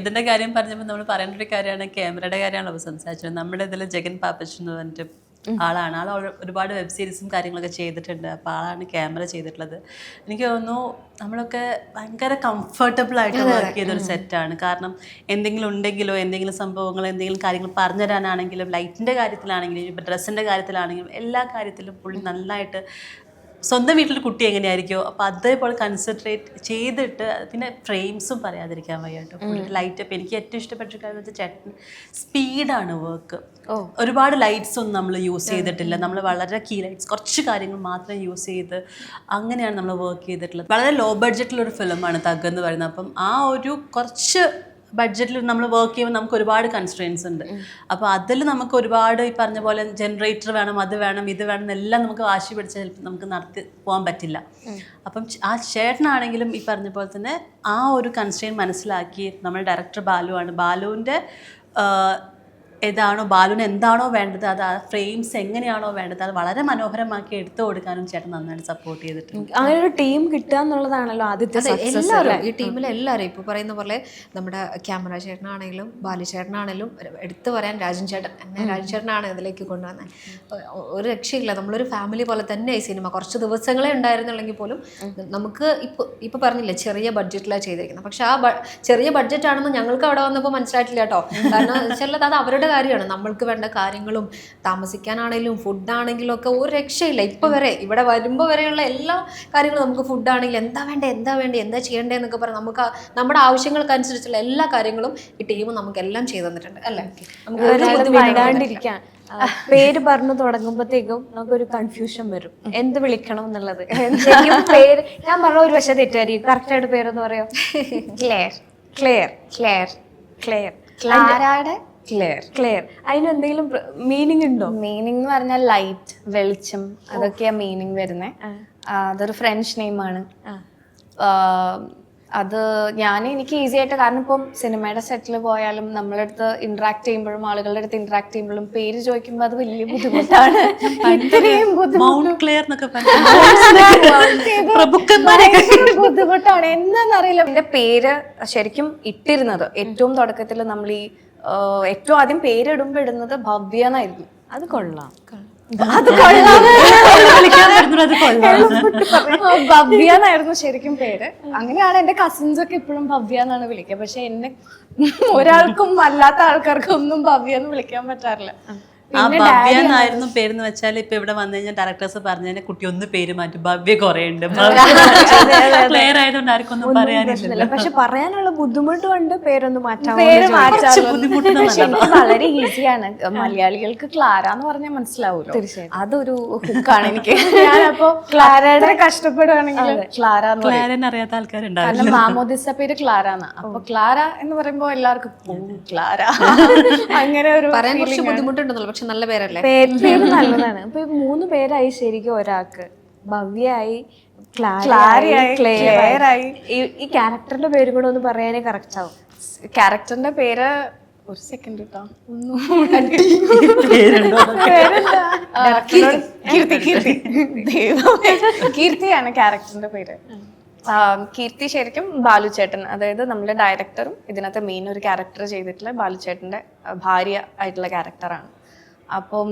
ഇതിന്റെ കാര്യം പറഞ്ഞപ്പോൾ നമ്മൾ പറയേണ്ട ഒരു കാര്യമാണ് ക്യാമറയുടെ കാര്യമാണല്ലോ സംസാരിച്ചത്. നമ്മുടെ ഇതിൽ ജഗൻ പാപ്പച്ച് എന്ന് പറഞ്ഞിട്ട് ആളാണ്. ആൾ ഒരുപാട് വെബ് സീരീസും കാര്യങ്ങളൊക്കെ ചെയ്തിട്ടുണ്ട്. അപ്പോൾ ആളാണ് ക്യാമറ ചെയ്തിട്ടുള്ളത്. എനിക്ക് തോന്നുന്നു നമ്മളൊക്കെ ഭയങ്കര കംഫർട്ടബിൾ ആയിട്ട് വർക്ക് ചെയ്തൊരു സെറ്റാണ് കാരണം എന്തെങ്കിലും ഉണ്ടെങ്കിലോ എന്തെങ്കിലും സംഭവങ്ങൾ എന്തെങ്കിലും കാര്യങ്ങൾ പറഞ്ഞു തരാനാണെങ്കിലും ലൈറ്റിന്റെ കാര്യത്തിലാണെങ്കിലും ഇപ്പൊ ഡ്രസ്സിന്റെ കാര്യത്തിലാണെങ്കിലും എല്ലാ കാര്യത്തിലും പുള്ളി നന്നായിട്ട് സ്വന്തം വീട്ടിൽ കുട്ടി എങ്ങനെയായിരിക്കോ? അപ്പോൾ അതേപോലെ കൺസെൻട്രേറ്റ് ചെയ്തിട്ട് പിന്നെ ഫ്രെയിംസും പറയാതിരിക്കാൻ വയ്യ കേട്ടോ ലൈറ്റ് അപ്പ് എനിക്ക് ഏറ്റവും ഇഷ്ടപ്പെട്ട കാര്യം വെച്ചാൽ ചേട്ടൻ സ്പീഡാണ് വർക്ക് ഒരുപാട് ലൈറ്റ്സ് ഒന്നും നമ്മൾ യൂസ് ചെയ്തിട്ടില്ല. നമ്മൾ വളരെ കീ ലൈറ്റ്സ് കുറച്ച് കാര്യങ്ങൾ മാത്രം യൂസ് ചെയ്ത് അങ്ങനെയാണ് നമ്മൾ വർക്ക് ചെയ്തിട്ടുള്ളത്. വളരെ ലോ ബഡ്ജറ്റിലൊരു ഫിലിമാണ് തഗ് എന്ന് പറയുന്നത് അപ്പം ആ ഒരു കുറച്ച് ബഡ്ജറ്റിൽ നമ്മൾ വർക്ക് ചെയ്യുമ്പോൾ നമുക്ക് ഒരുപാട് കൺസ്ട്രെയിൻസ് ഉണ്ട്. അപ്പോൾ അതിൽ നമുക്ക് ഒരുപാട് ഈ പറഞ്ഞ പോലെ ജനറേറ്റർ വേണം അത് വേണം ഇത് വേണം എന്നെല്ലാം നമുക്ക് വാശി പിടിച്ച് ചിലപ്പോൾ നമുക്ക് നടത്തി പോകാൻ പറ്റില്ല. അപ്പം ആ ചേട്ടനാണെങ്കിലും ഈ പറഞ്ഞ പോലെ തന്നെ ആ ഒരു കൺസ്ട്രെയിൻ മനസ്സിലാക്കി നമ്മൾ ഡയറക്ടർ ബാലുവാണ്. ബാലുവിന്റെ ഏതാണോ ബാലുവിന് എന്താണോ വേണ്ടത് അത് ആ ഫ്രെയിംസ് എങ്ങനെയാണോ വേണ്ടത് അത് വളരെ മനോഹരമാക്കി എടുത്തു കൊടുക്കാനും ചേട്ടൻ നന്നായിട്ട് സപ്പോർട്ട് ചെയ്തിട്ടുണ്ട്. അങ്ങനെ ഒരു ടീം കിട്ടുക എന്നുള്ളതാണല്ലോ ആദ്യത്തെ എല്ലാവരും അല്ലേ? ഈ ടീമിലെ എല്ലാവരും ഇപ്പോൾ പറയുന്ന പോലെ നമ്മുടെ ക്യാമറ ചേട്ടനാണെങ്കിലും ബാലു ചേട്ടനാണെങ്കിലും എടുത്തു പറയാൻ രാജൻ ചേട്ടൻ എന്നെ രാജൻ ചേട്ടനാണ് ഇതിലേക്ക് കൊണ്ടുവന്നത് ഒരു രക്ഷയില്ല. നമ്മളൊരു ഫാമിലി പോലെ തന്നെ ഈ സിനിമ കുറച്ച് ദിവസങ്ങളെ ഉണ്ടായിരുന്നുള്ളെങ്കിൽ പോലും നമുക്ക് ഇപ്പോൾ ഇപ്പോൾ പറഞ്ഞില്ലേ ചെറിയ ബഡ്ജറ്റിലാണ് ചെയ്തിരിക്കുന്നത് പക്ഷേ ആ ചെറിയ ബഡ്ജറ്റ് ആണെന്ന് ഞങ്ങൾക്ക് അവിടെ വന്നപ്പോൾ മനസ്സിലായിട്ടില്ല കേട്ടോ. കാരണം ചിലത് അത് അവരുടെ കാര്യമാണ്. നമ്മൾക്ക് വേണ്ട കാര്യങ്ങളും താമസിക്കാനാണെങ്കിലും ഫുഡാണെങ്കിലും ഒക്കെ ഒരു രക്ഷയില്ല. ഇപ്പോൾ വരെ ഇവിടെ വരുമ്പോൾ വരെയുള്ള എല്ലാ കാര്യങ്ങളും നമുക്ക് ഫുഡാണെങ്കിലും എന്താ വേണ്ടേ എന്താ വേണ്ടേ എന്താ ചെയ്യണ്ടേ എന്നൊക്കെ പറഞ്ഞ് നമുക്ക് നമ്മുടെ ആവശ്യങ്ങൾക്കനുസരിച്ചുള്ള എല്ലാ കാര്യങ്ങളും ഈ ടീം നമുക്ക് എല്ലാം ചെയ്തു തന്നിട്ടുണ്ട്. അല്ലേ? ആ, പേര് പറഞ്ഞു തുടങ്ങുമ്പോഴത്തേക്കും നമുക്കൊരു കൺഫ്യൂഷൻ വരും. എന്ത് വിളിക്കണം എന്നുള്ളത്? പേര് ഞാൻ പറഞ്ഞ ഒരു വശം തെറ്റായിരിക്കും. കറക്റ്റ് ആയിട്ട് പേരെന്ന് പറയാം? ക്ലെയർ ക്ലെയർ ക്ലെയർ ക്ലെയർ ക്ലാരയുടെ ക്ലെയർ ക്ലിയർ അതിന് എന്തെങ്കിലും മീനിങ് ഉണ്ടോ? മീനിങ് എന്ന് പറഞ്ഞാൽ ലൈറ്റ് വെളിച്ചം അതൊക്കെയാ മീനിങ് വരുന്നത് അതൊരു ഫ്രഞ്ച് നെയിമാണ് അത് ഞാൻ എനിക്ക് ഈസി ആയിട്ട് കാരണം ഇപ്പം സിനിമയുടെ സെറ്റിൽ പോയാലും നമ്മളെ നമ്മളടുത്ത് ഇന്ററാക്ട് ചെയ്യുമ്പോഴും ആളുകളുടെ അടുത്ത് ഇന്ററാക്ട് ചെയ്യുമ്പോഴും പേര് ചോദിക്കുമ്പോൾ അത് വലിയ ബുദ്ധിമുട്ടാണ്. ബുദ്ധിമുട്ടാണ്. എന്താണെന്നറിയില്ല എന്റെ പേര് ശരിക്കും ഇട്ടിരുന്നത്. ഏറ്റവും തുടക്കത്തിൽ നമ്മൾ ഈ ഏറ്റവും ആദ്യം പേരിടുമ്പോ ഇടുന്നത് ഭവ്യ എന്നായിരുന്നു അത് കൊള്ളാം. അത് ഭവ്യ എന്നായിരുന്നു ശരിക്കും പേര്. അങ്ങനെയാണ് എന്റെ കസിൻസ് ഒക്കെ ഇപ്പോഴും ഭവ്യ എന്നാണ് വിളിക്കുക. പക്ഷെ എന്നെ ഒരാൾക്കും അല്ലാത്ത ആൾക്കാർക്കും ഒന്നും ഭവ്യ എന്ന് വിളിക്കാൻ പറ്റാറില്ല. ആ ഭവ്യ എന്നായിരുന്നു പേരെന്ന് വെച്ചാൽ ഇപ്പൊ ഇവിടെ വന്നു കഴിഞ്ഞാൽ ഡയറക്ടേഴ്സ് പറഞ്ഞതിന് കുട്ടി ഒന്ന് പേര് മാറ്റും. ഭവ്യ കുറെ ഉണ്ട്. ക്ലിയർ ആയതുകൊണ്ട് ആർക്കും ഒന്നും പറയാനില്ല. പക്ഷെ പറയാനുള്ള ബുദ്ധിമുട്ട് കൊണ്ട് പേരൊന്ന് പേര് എനിക്ക് വളരെ ഈസിയാണ്. മലയാളികൾക്ക് ക്ലാര എന്ന് പറഞ്ഞാൽ മനസ്സിലാവൂല്ലോ. അതൊരു ഹുക്കാണ് എനിക്ക്. ഞാനപ്പോ ക്ലാരയുടെ കഷ്ടപ്പെടുകയാണെങ്കിൽ ക്ലാര അറിയാത്ത ആൾക്കാരുണ്ടാവും കാരണം മാമോദിസ പേര് ക്ലാര എന്നാ. അപ്പൊ ക്ലാര എന്ന് പറയുമ്പോ എല്ലാവർക്കും ക്ലാര. അങ്ങനെ ഒരു പറയാൻ കുറച്ച് ബുദ്ധിമുട്ടുണ്ടെന്നുള്ളൂ. പക്ഷെ നല്ല പേരല്ലേ? പേര് പേര് നല്ലതാണ്. ഇപ്പൊ ഈ മൂന്ന് പേരായി ശരിക്കും ഒരാൾക്ക്. ഭവ്യായി ക്ലാരിയായി. ഈ ക്യാരക്ടറിന്റെ പേര് കൂടെ ഒന്ന് പറയാനേ കറക്റ്റ് ആവും. ക്യാരക്ടറിന്റെ പേര് ഒരു സെക്കൻഡ് കേട്ടോ ഒന്നും കീർത്തി. കീർത്തി ദൈവമേ. കീർത്തിയാണ് ക്യാരക്ടറിന്റെ പേര്. കീർത്തി ശരിക്കും ബാലുചേട്ടൻ അതായത് നമ്മുടെ ഡയറക്ടറും ഇതിനകത്ത് മെയിൻ ഒരു ക്യാരക്ടർ ചെയ്തിട്ടുള്ള ബാലുചേട്ടന്റെ ചേട്ടന്റെ ഭാര്യ ആയിട്ടുള്ള ക്യാരക്ടറാണ് അപ്പം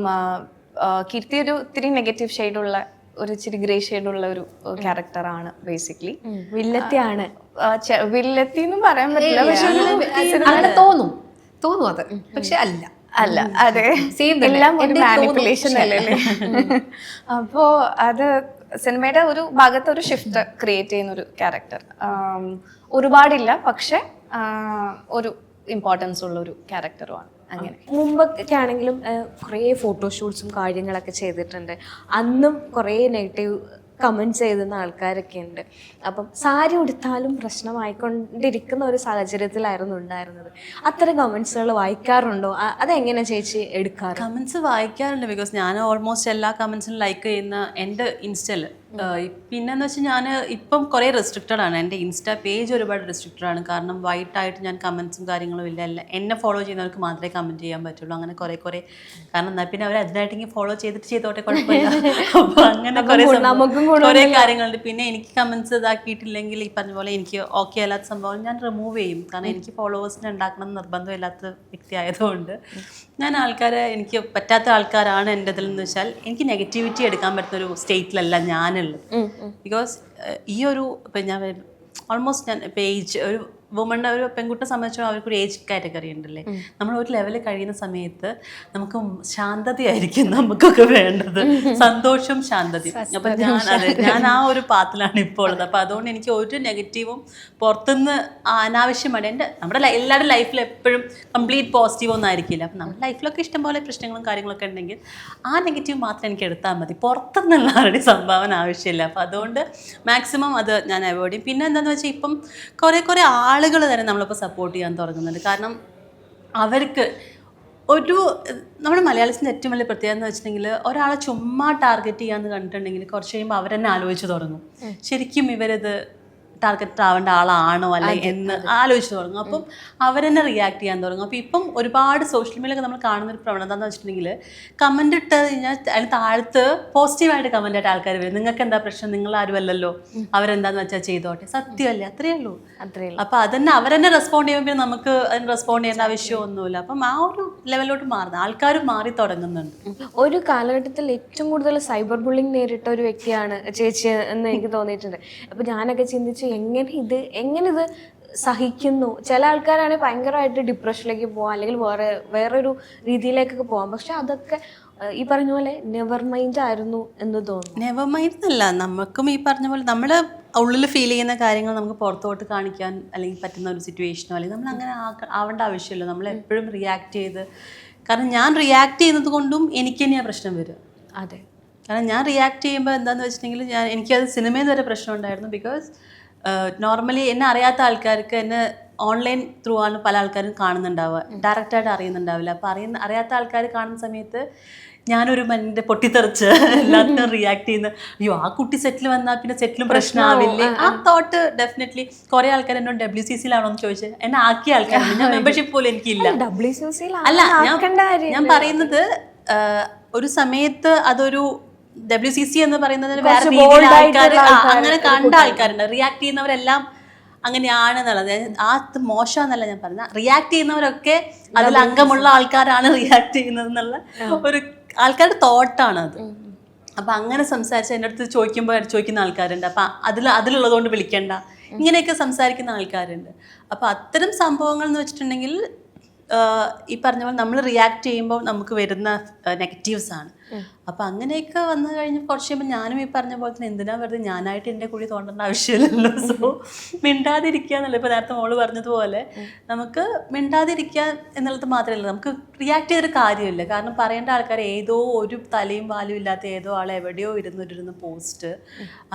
കിർത്തി ഒരു ഇത്തിരി നെഗറ്റീവ് ഷെയ്ഡുള്ള ഒരു ഇച്ചിരി ഗ്രേ ഷെയ്ഡുള്ള ഒരു ക്യാരക്ടറാണ് ബേസിക്കലി വില്ലത്തിയാണ്. വില്ലത്തി എന്നും പറയാൻ പറ്റില്ല പക്ഷെ തോന്നും. തോന്നും അത്. പക്ഷെ അല്ല. അല്ല അതെ. എല്ലാം ഒരു മാനിപ്പുലേഷൻ അല്ലേ അപ്പോ അത് സിനിമയുടെ ഒരു ഭാഗത്ത് ഒരു ഷിഫ്റ്റ് ക്രിയേറ്റ് ചെയ്യുന്ന ഒരു ക്യാരക്ടർ ഒരുപാടില്ല പക്ഷെ ഒരു ഇമ്പോർട്ടൻസ് ഉള്ള ഒരു ക്യാരക്ടറുമാണ് അങ്ങനെ. മുമ്പൊക്കെ ആണെങ്കിലും കുറേ ഫോട്ടോഷൂട്ട്സും കാര്യങ്ങളൊക്കെ ചെയ്തിട്ടുണ്ട്. അന്നും കുറേ നെഗറ്റീവ് കമന്റ്സ് ചെയ്തുന്ന ആൾക്കാരൊക്കെ ഉണ്ട് അപ്പം സാരി ഉടുത്താലും പ്രശ്നമായിക്കൊണ്ടിരിക്കുന്ന ഒരു സാഹചര്യത്തിലായിരുന്നു ഉണ്ടായിരുന്നത്. അത്തരം കമൻസുകൾ വായിക്കാറുണ്ടോ? അതെങ്ങനെ ചേച്ചി എടുക്കാറ്? കമൻസ് വായിക്കാറുണ്ട് ബിക്കോസ് ഞാൻ ഓൾമോസ്റ്റ് എല്ലാ കമൻസും ലൈക്ക് ചെയ്യുന്ന എന്റെ ഇൻസ്റ്റയിൽ പിന്നെന്ന് വെച്ചാൽ ഞാൻ ഇപ്പം കുറേ റെസ്ട്രിക്റ്റഡ് ആണ്. എന്റെ ഇൻസ്റ്റാ പേജ് ഒരുപാട് റെസ്ട്രിക്റ്റഡ് ആണ്. കാരണം വൈറ്റായിട്ട് ഞാൻ കമൻസും കാര്യങ്ങളും ഇല്ല. അല്ല എന്നെ ഫോളോ ചെയ്യുന്നവർക്ക് മാത്രമേ കമന്റ് ചെയ്യാൻ പറ്റുള്ളൂ. അങ്ങനെ കുറേ കുറേ. കാരണം എന്നാൽ പിന്നെ അവർ അതിനായിട്ടെങ്കിൽ ഫോളോ ചെയ്തിട്ട് ചെയ്തോട്ടെ കുഴപ്പമില്ല. അപ്പോൾ അങ്ങനെ കുറേ നമുക്കും കുറേ കാര്യങ്ങളുണ്ട്. പിന്നെ എനിക്ക് കമന്റ്സ് ഇതാക്കിയിട്ടില്ലെങ്കിൽ ഈ പറഞ്ഞ പോലെ എനിക്ക് ഓക്കെ അല്ലാത്ത സംഭവം ഞാൻ റിമൂവ് ചെയ്യും. കാരണം എനിക്ക് ഫോളോവേഴ്സിനെ ഉണ്ടാക്കണം എന്ന് നിർബന്ധമില്ലാത്ത വ്യക്തി ആയതുകൊണ്ട്. ഞാൻ ആൾക്കാരെ എനിക്ക് പറ്റാത്ത ആൾക്കാരാണ് എന്റെ ഇതിൽ എന്ന് വെച്ചാൽ എനിക്ക് നെഗറ്റിവിറ്റി എടുക്കാൻ പറ്റുന്ന ഒരു സ്റ്റേറ്റിലല്ല ഞാനുള്ളത്. ബിക്കോസ് ഈ ഒരു ഇപ്പം ഞാൻ ഓൾമോസ്റ്റ് ഞാൻ ഇപ്പം ഏജ് ഒരു വുമണിന്റെ ഒരു പെൺകുട്ടിയെ സംബന്ധിച്ചോ അവർക്കൊരു ഏജ് കാറ്റഗറി ഉണ്ടല്ലേ? നമ്മൾ ഒരു ലെവലിൽ കഴിയുന്ന സമയത്ത് നമുക്ക് ശാന്തതയായിരിക്കും നമുക്കൊക്കെ വേണ്ടത്. സന്തോഷം ശാന്തതയും അപ്പം ഞാൻ അതെ ഞാൻ ആ ഒരു പാത്തിലാണ് ഇപ്പോൾ ഉള്ളത്. അപ്പം അതുകൊണ്ട് എനിക്ക് ഒരു നെഗറ്റീവും പുറത്തുനിന്ന് അനാവശ്യമാണ്. എന്റെ നമ്മുടെ എല്ലാവരുടെ ലൈഫിൽ എപ്പോഴും കംപ്ലീറ്റ് പോസിറ്റീവ് ഒന്നും ആയിരിക്കില്ല. അപ്പം നമ്മുടെ ലൈഫിലൊക്കെ ഇഷ്ടംപോലെ പ്രശ്നങ്ങളും കാര്യങ്ങളൊക്കെ ഉണ്ടെങ്കിൽ ആ നെഗറ്റീവ് മാത്രം എനിക്ക് എടുത്താൽ മതി. പുറത്തുനിന്നുള്ള ആരുടെ സംഭാവന ആവശ്യമില്ല. അപ്പം അതുകൊണ്ട് മാക്സിമം അത് ഞാൻ അവോയ്ഡ് ചെയ്യും. പിന്നെ എന്താണെന്ന് വെച്ചാൽ ഇപ്പം കുറേ കുറേ ആളുകൾ തന്നെ നമ്മളിപ്പോൾ സപ്പോർട്ട് ചെയ്യാൻ തുടങ്ങുന്നുണ്ട്. കാരണം അവർക്ക് ഒരു നമ്മുടെ മലയാളത്തിന്റെ ഏറ്റവും വലിയ പ്രത്യേകത എന്ന് വെച്ചിട്ടുണ്ടെങ്കിൽ ഒരാളെ ചുമ്മാ ടാർഗറ്റ് ചെയ്യാന്ന് കണ്ടിട്ടുണ്ടെങ്കിൽ കുറച്ച് കഴിയുമ്പോൾ അവരെന്നെ ആലോചിച്ച് തുടങ്ങും. ശരിക്കും ഇവരിത് ടാർഗറ്റ് ആവേണ്ട ആളാണോ അല്ലെ എന്ന് ആലോചിച്ച് തുടങ്ങും. അപ്പം അവരെന്നെ റിയാക്ട് ചെയ്യാൻ തുടങ്ങും. അപ്പം ഇപ്പം ഒരുപാട് സോഷ്യൽ മീഡിയയിലൊക്കെ നമ്മൾ കാണുന്ന ഒരു പ്രവണത എന്ന് വെച്ചിട്ടുണ്ടെങ്കിൽ കമന്റ് ഇട്ട് കഴിഞ്ഞാൽ അതിന് താഴത്ത് പോസിറ്റീവായിട്ട് കമന്റ് ആയിട്ട് ആൾക്കാർ വരും. നിങ്ങൾക്ക് എന്താ പ്രശ്നം? നിങ്ങൾ ആരും അല്ലല്ലോ. അവരെന്താന്ന് വെച്ചാൽ ചെയ്തോട്ടെ. സത്യമല്ലേ? അത്രയേ ഉള്ളൂ. അപ്പൊ അതന്നെ അവരെന്നെ റെസ്പോണ്ട് ചെയ്യുമ്പോൾ നമുക്ക് അതിന് റെസ്പോണ്ട് ചെയ്യേണ്ട ആവശ്യമൊന്നുമില്ല. അപ്പം ആ ഒരു ലെവലിലോട്ട് മാറുന്നത് ആൾക്കാർ മാറി തുടങ്ങുന്നുണ്ട്. ഒരു കാലഘട്ടത്തിൽ ഏറ്റവും കൂടുതൽ സൈബർ ബുള്ളിങ് നേരിട്ട ഒരു വ്യക്തിയാണ് ചേച്ചി എന്ന് എനിക്ക് തോന്നിയിട്ടുണ്ട്. അപ്പം ഞാനൊക്കെ ചിന്തിച്ചു എങ്ങനെ ഇത് എങ്ങനെ ഇത് സഹിക്കുന്നു? ചില ആൾക്കാരാണെങ്കിൽ ഭയങ്കരമായിട്ട് ഡിപ്രഷനിലേക്ക് പോകാം അല്ലെങ്കിൽ വേറെ വേറൊരു രീതിയിലേക്കൊക്കെ പോകാം പക്ഷെ അതൊക്കെ ഈ പറഞ്ഞ പോലെ നെവർ മൈൻഡ് ആയിരുന്നു എന്ന് തോന്നുന്നു. നെവർ മൈൻഡ് അല്ല നമുക്കും ഈ പറഞ്ഞ പോലെ നമ്മൾ ഉള്ളിൽ ഫീൽ ചെയ്യുന്ന കാര്യങ്ങൾ നമുക്ക് പുറത്തോട്ട് കാണിക്കാൻ അല്ലെങ്കിൽ പറ്റുന്ന ഒരു സിറ്റുവേഷനോ അല്ലെങ്കിൽ നമ്മൾ അങ്ങനെ ആവേണ്ട ആവശ്യമില്ല. നമ്മൾ എപ്പോഴും റിയാക്ട് ചെയ്ത് കാരണം ഞാൻ റിയാക്ട് ചെയ്യുന്നത് കൊണ്ടും എനിക്ക് തന്നെയാണ് പ്രശ്നം വരിക. അതെ. കാരണം ഞാൻ റിയാക്ട് ചെയ്യുമ്പോൾ എന്താണെന്ന് വെച്ചിട്ടുണ്ടെങ്കിൽ ഞാൻ എനിക്കത് സിനിമയിൽ നിന്ന് വരെ പ്രശ്നം ഉണ്ടായിരുന്നു. ബിക്കോസ് നോർമലി എന്നെ അറിയാത്ത ആൾക്കാർക്ക് എന്നെ ഓൺലൈൻ ത്രൂ ആണ് പല ആൾക്കാരും കാണുന്നുണ്ടാവുക. ഡയറക്റ്റായിട്ട് അറിയുന്നുണ്ടാവില്ല. അപ്പോൾ അറിയുന്ന അറിയാത്ത ആൾക്കാർ കാണുന്ന സമയത്ത് ഞാനൊരു മനുഷ്യന്റെ പൊട്ടിത്തെറിച്ച് എല്ലാത്തിനും റിയാക്ട് ചെയ്യുന്ന അയ്യോ ആ കുട്ടി സെറ്റിൽ വന്നാൽ പിന്നെ സെറ്റിലും പ്രശ്നമാവില്ലേ? ആ തോട്ട് ഡെഫിനറ്റ്ലി കുറെ ആൾക്കാർ എന്നോട് ഡബ്ല്യു സി സിയിലാണോ എന്ന് ചോദിച്ചത് എന്നെ ആക്കിയ ആൾക്കാർ ഞാൻ മെമ്പർഷിപ്പ് പോലും എനിക്കില്ല. അല്ല ഞാൻ പറയുന്നത് ഒരു സമയത്ത് അതൊരു ഡബ്ല്യു സി സി എന്ന് പറയുന്നത് വേറെ രീതിയിൽ ആൾക്കാർ അങ്ങനെ കണ്ട ആൾക്കാരുണ്ട്. റിയാക്ട് ചെയ്യുന്നവരെല്ലാം അങ്ങനെയാണെന്നുള്ളത്. ആ മോശം മോശമെന്നല്ല ഞാൻ പറഞ്ഞ റിയാക്ട് ചെയ്യുന്നവരൊക്കെ അതിൽ അംഗമുള്ള ആൾക്കാരാണ് റിയാക്ട് ചെയ്യുന്നത് എന്നുള്ള ഒരു ആൾക്കാരുടെ തോട്ടാണ് അത്. അപ്പൊ അങ്ങനെ സംസാരിച്ച് എന്റെ അടുത്ത് ചോദിക്കുമ്പോൾ ചോദിക്കുന്ന ആൾക്കാരുണ്ട്. അപ്പൊ അതിൽ അതിലുള്ളതുകൊണ്ട് വിളിക്കണ്ട. ഇങ്ങനെയൊക്കെ സംസാരിക്കുന്ന ആൾക്കാരുണ്ട്. അപ്പൊ അത്തരം സംഭവങ്ങൾ എന്ന് വെച്ചിട്ടുണ്ടെങ്കിൽ ഈ പറഞ്ഞ പോലെ നമ്മൾ റിയാക്ട് ചെയ്യുമ്പോൾ നമുക്ക് വരുന്ന നെഗറ്റീവ്സ് ആണ്. അപ്പം അങ്ങനെയൊക്കെ വന്നു കഴിഞ്ഞ് കുറച്ച് കഴിയുമ്പോൾ ഞാനും ഈ പറഞ്ഞ പോലെ തന്നെ എന്തിനാ വെറുതെ ഞാനായിട്ട് എന്റെ കുഴി തോണ്ടേണ്ട ആവശ്യമില്ലല്ലോ. സോ മിണ്ടാതിരിക്കുക എന്നല്ല ഇപ്പോൾ നേരത്തെ മോൾ പറഞ്ഞതുപോലെ നമുക്ക് മിണ്ടാതിരിക്കുക എന്നുള്ളത് മാത്രമല്ല നമുക്ക് റിയാക്ട് ചെയ്തൊരു കാര്യമില്ല. കാരണം പറയേണ്ട ആൾക്കാർ ഏതോ ഒരു തലയും വാലും ഇല്ലാത്ത ഏതോ ആൾ എവിടെയോ ഇരുന്നൊരിരുന്ന് പോസ്റ്റ്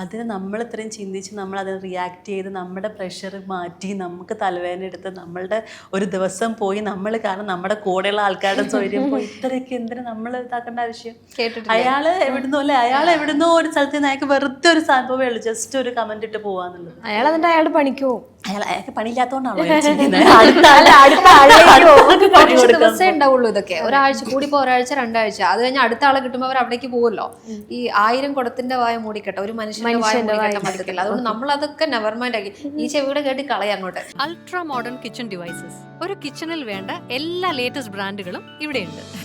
അതിന് നമ്മൾ ഇത്രയും ചിന്തിച്ച് നമ്മൾ അതിന് റിയാക്ട് ചെയ്ത് നമ്മുടെ പ്രഷർ മാറ്റി നമുക്ക് തലവേദന എടുത്ത് നമ്മളുടെ ഒരു ദിവസം പോയി നമ്മൾ കാരണം നമ്മുടെ കൂടെയുള്ള ആൾക്കാരുടെ സൗകര്യം പോയി. ഇത്രയൊക്കെ എന്തിനു നമ്മൾ ഇതാക്കേണ്ട ആവശ്യം. അയാൾ എവിടുന്നോ അല്ലെ? അയാൾ എവിടുന്നോ ഒരു സ്ഥലത്ത് നിന്ന് അയാൾക്ക് വെറുതെ ഒരു സംഭവമേ ഉള്ളൂ. ജസ്റ്റ് ഒരു കമന്റ് ഇട്ട് പോവാന്നുള്ളത്. അയാൾ അതിന്റെ അയാൾ പണിക്കോ? അയാൾ അയാൾക്ക് പണിയില്ലാത്തോണ്ടാണോ ഉണ്ടാവുള്ളൂ ഇതൊക്കെ. ഒരാഴ്ച കൂടി ഒരാഴ്ച രണ്ടാഴ്ച. അത് കഴിഞ്ഞ് അടുത്ത ആളെ കിട്ടുമ്പോൾ അവർ അവിടേക്ക് പോകുമല്ലോ ഈ ആയിരം കുടത്തിന്റെ വായ മൂടിക്കട്ടെ. ഒരു മനുഷ്യന്റെ വായ മൂടിക്കട്ടെ പറ്റത്തില്ല. അതുകൊണ്ട് നമ്മൾ അതൊക്കെ നെവർ മൈൻഡ് ആക്കി. ഈ ചെവിയുടെ കേട്ട് കളയാം അങ്ങോട്ട്. അൾട്രാ മോഡേൺ കിച്ചൺ ഡിവൈസസ് ഒരു കിച്ചണിൽ വേണ്ട എല്ലാ ലേറ്റസ്റ്റ് ബ്രാൻഡുകളും ഇവിടെയുണ്ട്.